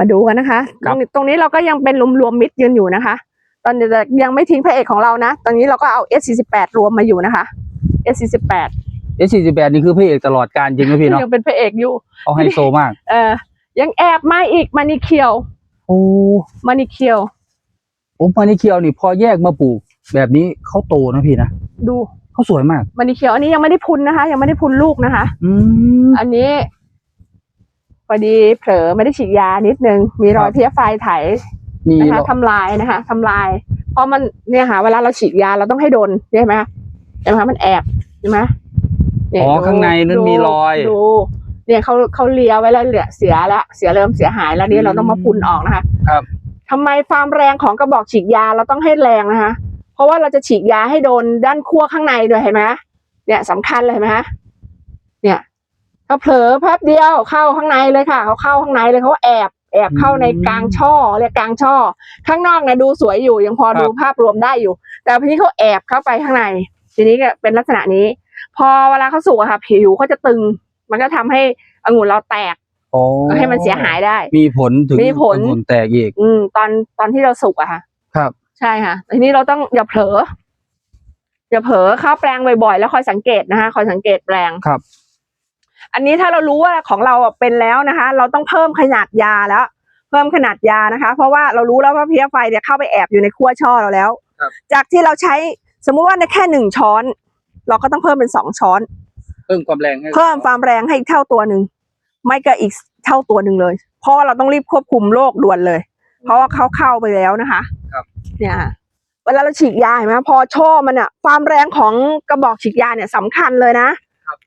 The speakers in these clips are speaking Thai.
มาดูกันนะคะคตรัรบงนี้ตรงนี้เราก็ยังเป็นรวมๆมิดยืนอยู่นะคะ ตอนนี้ยังไม่ทิ้งพระเอกของเรานะ ตอนนี้เราก็เอา S48 รวมมาอยู่นะคะ S48 เอสสี่สิบแปดนี่คือพระเอกตลอดการจริงนะพี่เนาะยังเป็นพระเอกอยู่เขาไฮโซมาก เออ ยังแอบมาอีกมานิเคียวโอ้มานิเคียวผมมานี่เคียวนี่พอแยกมาปลูก แบบนี้เขาโตนะพี่นะดูเขาสวยมากมานิเคียวอันนี้ยังไม่ได้พุนนะคะ ยังไม่ได้พุนลูกนะคะ อืมอันนี้ พอดีเผลอไม่ได้ฉีดยานิดนึง มีรอยครับเพี้ยไฟไถมีนะคะเหรอทำลายนะคะทำลาย เพราะมันเนี่ยค่ะเวลาเราฉีดยาเราต้องให้โดนใช่ไหมใช่ไหมคะมันแอบใช่ไหมเยอ๋อดูข้างในนั้นดูมีรอย ดู เนี่ยเขาเขาเลียไว้แล้วเหลือเสียแล้วเสียเริ่มเสียหายแล้วนี่เราต้องมาพุนออกนะคะครับ ทำไมความแรงของกระบอกฉีดยาเราต้องให้แรงนะคะ เพราะว่าเราจะฉีดยาให้โดนด้านขั้วข้างในด้วยเห็นไหมเนี่ยสำคัญเลยเห็นไหมเนี่ย ถ้าเผลอแป๊บเดียวเข้าข้างในเลยค่ะเขาเข้าข้างในเลยเขาแอบแอบเข้าในกลางช่อเรียกกลางช่อ ข้างนอกนะดูสวยอยู่ยังพอครับดูภาพรวมได้อยู่ แต่ทีนี้เขาแอบเข้าไปข้างใน ทีนี้ก็เป็นลักษณะนี้ พอเวลาเขาสุกอะค่ะ ผิวเขาจะตึง มันก็ทำให้องุ่นเราแตกโอ้ให้มันเสียหายได้ มีผลถึงมีผลองุ่นแตกอีก อืม ตอนตอนที่เราสุกอะค่ะ ครับ ใช่ค่ะทีนี้เราต้องอย่าเผลออย่าเผลอเข้าแปลงบ่อยๆแล้วคอยสังเกตนะคะคอยสังเกตแปลงครับ อันนี้ถ้าเรารู้ว่าของเราอะเป็นแล้วนะคะ เราต้องเพิ่มขนาดยาแล้ว เพิ่มขนาดยานะคะ เพราะว่าเรารู้แล้วว่าเพลี้ยไฟเนี่ยเข้าไปแอบอยู่ในขั้วช่อเราแล้วครับจากที่เราใช้สมมุติว่าในแค่หนึ่งช้อน เราก็ต้องเพิ่มเป็นสองช้อน เพิ่มความแรงให้เพิ่มความแรงให้อีกเท่าตัวหนึ่งไม่ก็อีกเท่าตัวหนึ่งเลยเพราะว่าเราต้องรีบควบคุมโรคด่วนเลย เพราะว่าเขาเข้าไปแล้วนะคะครับเนี่ยค่ะเวลาเราฉีดยาเห็นไหมพอช่อมันอะความแรงของกระบอกฉีดยาเนี่ยสำคัญเลยนะ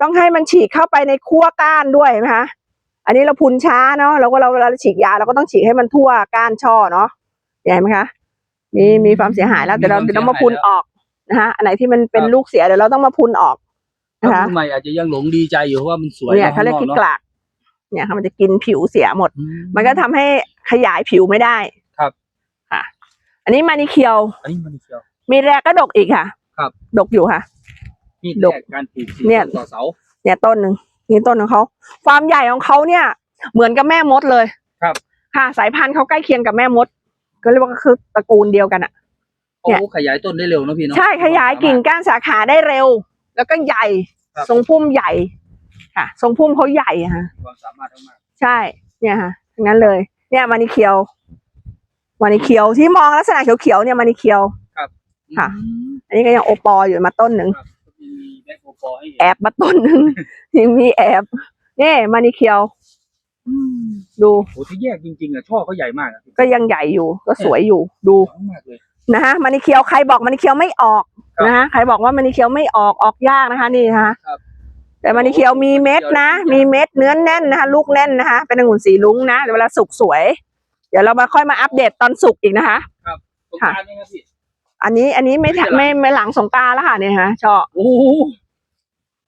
ต้องให้มันฉีดเข้าไปในขั้วก้านด้วยเห็นไหมคะอันนี้เราพุนช้าเนาะแล้วก็เราเวลาเราฉีดยาเราก็ต้องฉีดให้มันทั่วก้านช่อเนาะเห็นไหมคะ มีมีความเสียหายแล้วเดี๋ยวเราเดี๋ยวเรามาพุนออกนะคะอันไหนที่มันเป็นลูกเสียเดี๋ยวเราต้องมาพุนออกนะถ้าคะผู้ใหม่อาจจะยังหลงดีใจอยู่เพราะว่ามันสวยเนี่ยเขาเรียกข้คิงดนกลากเนี่ยค่ะมันจะกินผิวเสียหมดอืมันก็ทำให้ขยายผิวไม่ได้ครับค่ะ อันนี้มานิเคียว อันนี้มันเชียว มีแรกก็ดกอีกค่ะ ครับ ดกอยู่ค่ะ นี่ดแรกกการปลูกเนี่ยต่อเสา เนี่ยต้นหนึ่งนี่ต้นของเขาความใหญ่ของเขาเนี่ย เหมือนกับแม่มดเลยครับ ค่ะ สายพันธุ์เขาใกล้เคียงกับแม่มด ก็เรียกว่าก็คือตระกูลเดียวกันอะโอ้เนี่ยขยายต้นได้เร็วนะพี่เนาะใช่ขยายกิ่งก้านสาขาได้เร็ว แล้วก็ใหญ่ครับทรงพุ่มใหญ่ ค่ะ ทรงพุ่มเขาใหญ่อะค่ะความสามารถมากใช่ เนี่ยค่ะทั้งนั้นเลย เนี่ยมานิเคียวมานิเคียวที่มองลักษณะเขียวๆเนี่ยมานิเคียวๆค่ะอืมอันนี้ก็ยังโอปออยู่มาต้นหนึ่งครับมี แบ็คโอปอล์ให้เห็นแอบมาต้นหนึ่งยังมีแอบนี่มานิเคียวดูโอ้ที่แยกจริงๆอะช่อเขาใหญ่มากอะก็ยังใหญ่อยู่ ก็สวยอยู่ ดูสวยมากเลยนะฮะมานิเคียวใครบอกมานิเคียวไม่ออกครับนะฮะใครบอกว่ามานิเคียวไม่ออกออกยากนะคะ นี่นะคะครับแต่มานิเคียวมีเม็ดนะ มีเม็ดเนื้อแน่นนะคะลูกแน่นนะคะ เป็นองุ่นสีลุ้งนะเดี๋ยวเวลาสุกสวย เดี๋ยวเรามาค่อยมาอัปเดตตอนสุกอีกนะคะตรงค่ะกลางนี่ครับพี่อันนี้อันนี้ไม่ทันไม่ไม่เป็นไรไม่หลังสงกรารแล้วค่ะเนี่ยฮะช่อโอ้โห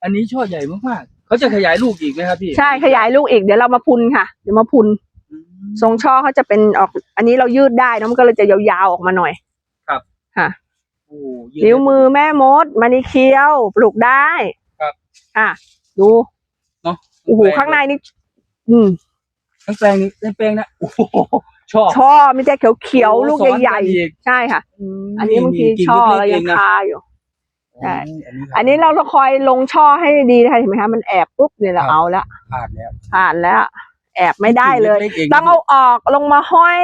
อันนี้ช่อใหญ่มากๆเขาจะขยายลูกอีกไหมครับพี่ใช่ขยายลูกอีกเดี๋ยวเรามาพุนค่ะ เดี๋ยวมาพุนอืมทรงช่อเขาจะเป็นออก อันนี้เรายืดได้นะมันก็เลยจะยาวๆออกมาหน่อยโอ้ยืดนิ้วมือแม่มดมานิเคียวปลูกได้ครับค่ะดูเนาะโอ้โหข้างในนี่อืมทั้งแปลงนี้ทั้งแปลงนะโอ้โหชอบช่อมีแต่เขียวๆลูกซ้อนใหญ่นอีกๆใช่ค่ะมอันนี้บางทีกิ่ช่อล็กๆเรายังเนะคาอยู่ ใช่โอ้ยอันนี้เราต้องคอยลงช่อให้ดีนะคะเห็นไหมคะมันแอบปุ๊บเนี่ยเราครับเอาละผ่านแล้วผ่านแล้ว แอบไม่ได้เลยกิ่งกๆต้องเอาออกลงมาห้อย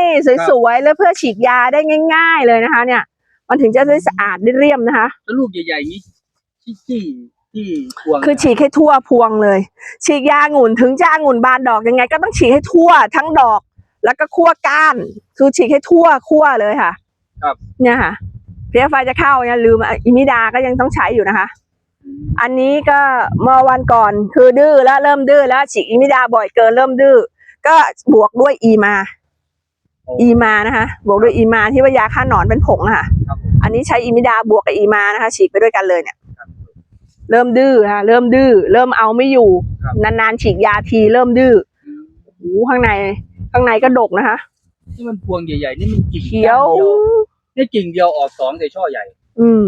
สวยๆแล้วเพื่อฉีดยาได้ง่าย ๆ เลยนะคะ เนี่ย มันถึงจะได้สะอาดได้เรียมนะคะแล้วลูกใหญ่ๆนี้ที่ที่ที่พวงคือฉีดให้ทั่วพวงเลย ฉีดยาองุ่นถึงจะองุ่นบานดอกยังไง ก็ต้องฉีดให้ทั่วทั้งดอก แล้วก็คั่วก้าน คือฉีดให้ทั่วคั่วเลยค่ะ ครับเนี่ยค่ะ เพลี้ยไฟจะเข้าเนี่ยลืมอะอิมิดาก็ยังต้องใช้อยู่นะคะ อันนี้ก็เมื่อวันก่อนคือดื้อแล้วเริ่มดื้อแล้วฉีดอิมิดาบ่อยเกินเริ่มดื้อก็บวกด้วยอีมาโอ้อีมานะคะบวกด้วยอีมาที่ว่ายาฆ่าหนอนเป็นผงอะค่ะครับผมอันนี้ใช้อิมิดาบวกกับอีมานะคะ ฉีดไปด้วยกันเลยเนี่ยครับเริ่มดื้อค่ะเริ่มดื้อเริ่มเอาไม่อยู่ครับนานๆฉีดยาทีเริ่มดื้ออืมโอ้โหข้างในข้างในก็ดกนะคะที่มันพวงใหญ่ๆ นี่มันกิ่งเขียวก้า นี่กิ่งเดียวออกสองแต่ช่อใหญ่ อืม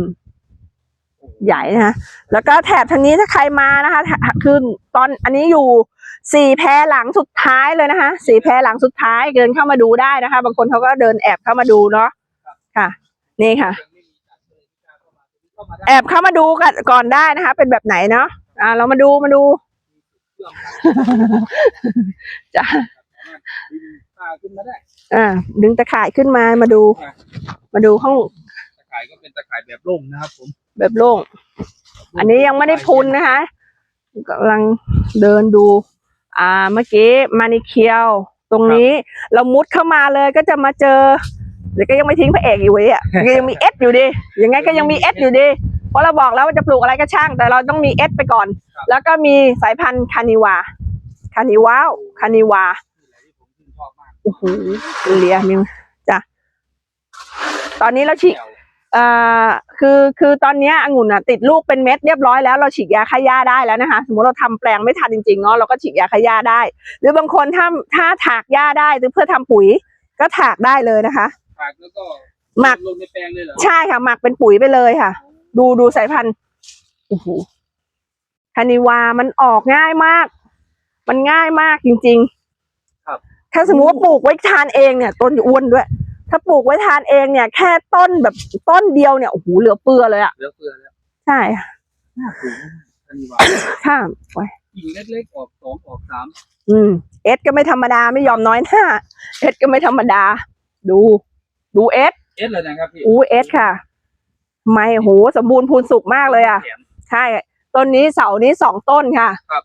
ใหญ่นะคะแล้วก็แถบทางนี้ถ้าใครมานะคะคือตอนอันนี้อยู่สี่แพรหลังสุดท้ายเลยนะคะสี่แพรหลังสุดท้ายเดินเข้ามาดูได้นะคะ บางคนเขาก็เดินแอบเข้ามาดูเนาะค่ะ นี่ค่ะ แอบเข้ามาดูกันก่อนได้นะคะ เป็นแบบไหนเนาะอ่า เรามาดูมาดูจ้ะ ตาขึ้นมาได้อ่าดึงตะข่ายขึ้นมามาดู มาดูห้องตะข่ายก็เป็นตะข่ายแบบโล่งนะครับผม แบบโล่ง อันนี้ยังไม่ได้พุนนะคะกำลังเดินดู อ่าเมื่อกี้มานิเคียว ตรงนี้เรามุดเข้ามาเลยก็จะมาเจอเดี๋ยวก็ยังไม่ทิ้งพระเอกอยู่เว้ยอะยังมีเอสอยู่ดียังไงก็ยังมีเอสอยู่ดีเพราะเราบอกแล้วว่าจะปลูกอะไรก็ช่าง แต่เราต้องมีเอสไปก่อน แล้วก็มีสายพันธุ์คานิวาคานิวาวคานิวา โอ้โหเลียมิวจ้ะตอนนี้เราฉีดแจ๋วอ่าคือคือตอนเนี้ยองุ่นอะติดลูกเป็นเม็ดเรียบร้อยแล้วเราฉีดยาฆ่าหญ้าได้แล้วนะคะ สมมติเราทำแปลงไม่ทันจริงๆเนาะเราก็ฉีดยาฆ่าหญ้าได้ หรือบางคนถ้าถ้าถากหญ้าได้หรือเพื่อทำปุ๋ย ก็ถากได้เลยนะคะถากแล้วก็หมักลงในแปลงเลยเหรอใช่ค่ะหมักเป็นปุ๋ยไปเลยค่ะ ดูดูสายพันธุ์โอ้โหคานิวามันออกง่ายมาก มันง่ายมากจริง ๆ ถ้าสมมติว่าปลูกไว้ทานเองเนี่ย ต้นจะอ้วนด้วย ถ้าปลูกไว้ทานเองเนี่ย แค่ต้นแบบต้นเดียวเนี่ยโอ้โหเหลือเปือเลยอะเหลือเฟือแล้วใช่ค่ะน่าปลูกมากอันนี้ว่าค่ะไว้กิ่งเล็กๆออกสองออกสามอืมเอสก็ไม่ธรรมดาไม่ยอมน้อยหน้าเอสก็ไม่ธรรมดา ดู ดูเอสเอสเลยนะครับพี่อู้เอสค่ะ ไม่โหสมบูรณ์พูนสุกมากเลยอะแขนใช่ ต้นนี้เสานี้สองต้นค่ะอืม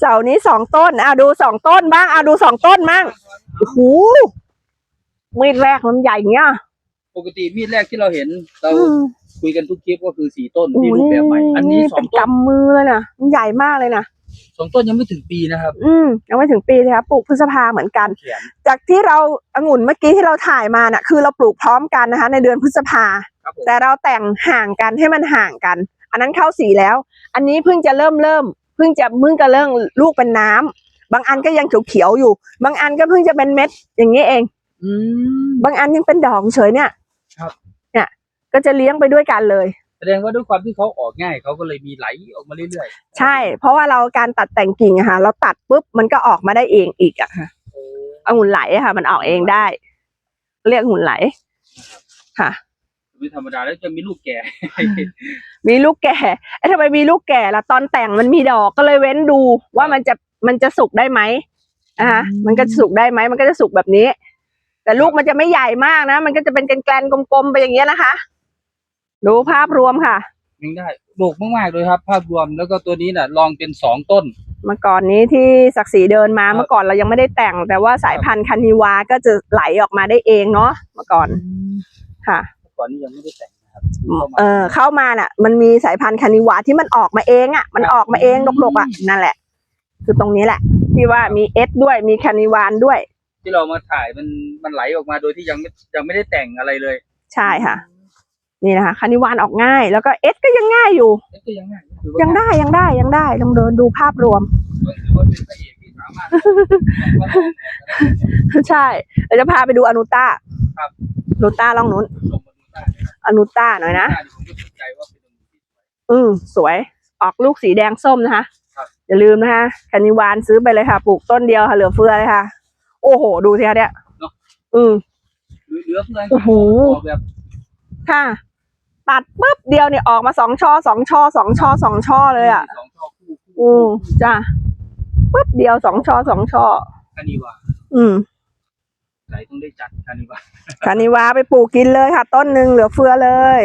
เสานี้สองต้นอะดูสองต้นบ้างอะดูสองต้นบ้างโอ้โหมีดแรกมันใหญ่เงี้ยปกติมีดแรกที่เราเห็นเราอืมคุยกันทุกคลิปก็คือสี่ต้นโอ้ที่โหรูปแบบใหม่ อันนี้สอเป็งนต้นกำมือเลยนะมันใหญ่มากเลยนะสองต้นยังไม่ถึงปีนะครับ อืมยังไม่ถึงปีเลยครับปลูกพฤษภาเหมือนกันเขียนจากที่เราองุ่นเมื่อกี้ที่เราถ่ายมาน่ะ คือเราปลูกพร้อมกันนะคะ ในเดือนพฤษภาครับผมแต่เราแต่งห่างกันให้มันห่างกัน อันนั้นเข้าสีแล้ว อันนี้เพิ่งจะเริ่มเริ่มเพิ่งจะเพิ่งจะเริ่มลูกเป็นน้ำบางอันก็ยังเขียวๆอยู่ บางอันก็เพิ่งจะเป็นเม็ด อย่างนี้เองอืมบางอันยังเป็นดอกเฉยเนี่ยครับเนี่ย ก็จะเลี้ยงไปด้วยกันเลย แสดงว่าด้วยความที่เขาออกง่ายเขาก็เลยมีไหลออกมาเรื่อยๆ ใช่ เพราะว่าเราการตัดแต่งกิ่งอะค่ะ เราตัดปุ๊บมันก็ออกมาได้เองอีกอะค่ะโอ้องุ่นไหลอะค่ะ มันออกเองได้ เรียกองุ่นไหลค่ะ ไม่ธรรมดาแล้วจะมีลูกแก่ มีลูกแก่เอ๊ะทำไมมีลูกแก่ล่ะตอนแต่งมันมีดอกก็เลยเว้นดูว่ามันจะมันจะสุกได้ไหมอ่ามันก็จะสุกได้ไหมมันก็จะสุกแบบนี้ แต่ลูกมันจะไม่ใหญ่มากนะ มันก็จะเป็นแกลนๆกลมๆไปอย่างเงี้ยนะคะ ดูภาพรวมค่ะยังได้โดกมากๆเลยครับ ภาพรวมแล้วก็ตัวนี้น่ะ ลองเป็นสองต้น เมื่อก่อนนี้ที่ศักดิ์ศรีเดินมาครับเมื่อก่อนเรายังไม่ได้แต่ง แต่ว่าสายพันธุ์คานิวาก็จะไหลออกมาได้เองเนาะเมื่อก่อนค่ะ ก่อนนี้ยังไม่ได้แต่งนะครับเออเข้ามาน่ะ มันมีสายพันธุ์คานิวาที่มันออกมาเองอะ มันออกมาเองดกๆอะนั่นแหละ คือตรงนี้แหละที่ว่ามีเอสด้วยมีคานิวานด้วย ที่เรามาถ่ายมันมันไหลออกมาโดยที่ยังไม่ยังไม่ได้แต่งอะไรเลย ใช่ค่ะ นี่นะคะคานิวานออกง่าย แล้วก็เอสก็ยังง่ายอยู่ เอ๊ะก็ยังง่ายถือว่ายังได้ยังได้ยังได้ลองเดินดูภาพรวมถือว่าเป็นพระเอกที่สามารถใช่เราจะพาไปดูอนุต้าครับอนุต้าลองนู้น อนุต้าหน่อยนะหาที่ผมก็สนใจว่าเป็นองุ่นที่สวยอืมสวย ออกลูกสีแดงส้มนะคะครับอย่าลืมนะคะคานิวานซื้อไปเลยค่ะ ปลูกต้นเดียวค่ะ เหลือเฟือเลยค่ะ โอ้โห ดูสิคะเนี่ย อืมเหลือเหลือเพื่อนโอ้โหออกแบบค่ะ ตัดปุ๊บเดียวเนี่ยออกมาสองช่อสองช่อสองช่อสองช่อเลยอะสองช่อคู่อืมจ้ะปุ๊บเดียวสองช่อสองช่อคานิวาอืม ไหนต้องได้จัดคานิวาคานิวาไปปลูกกินเลยค่ะ ต้นหนึ่งเหลือเฟือเลย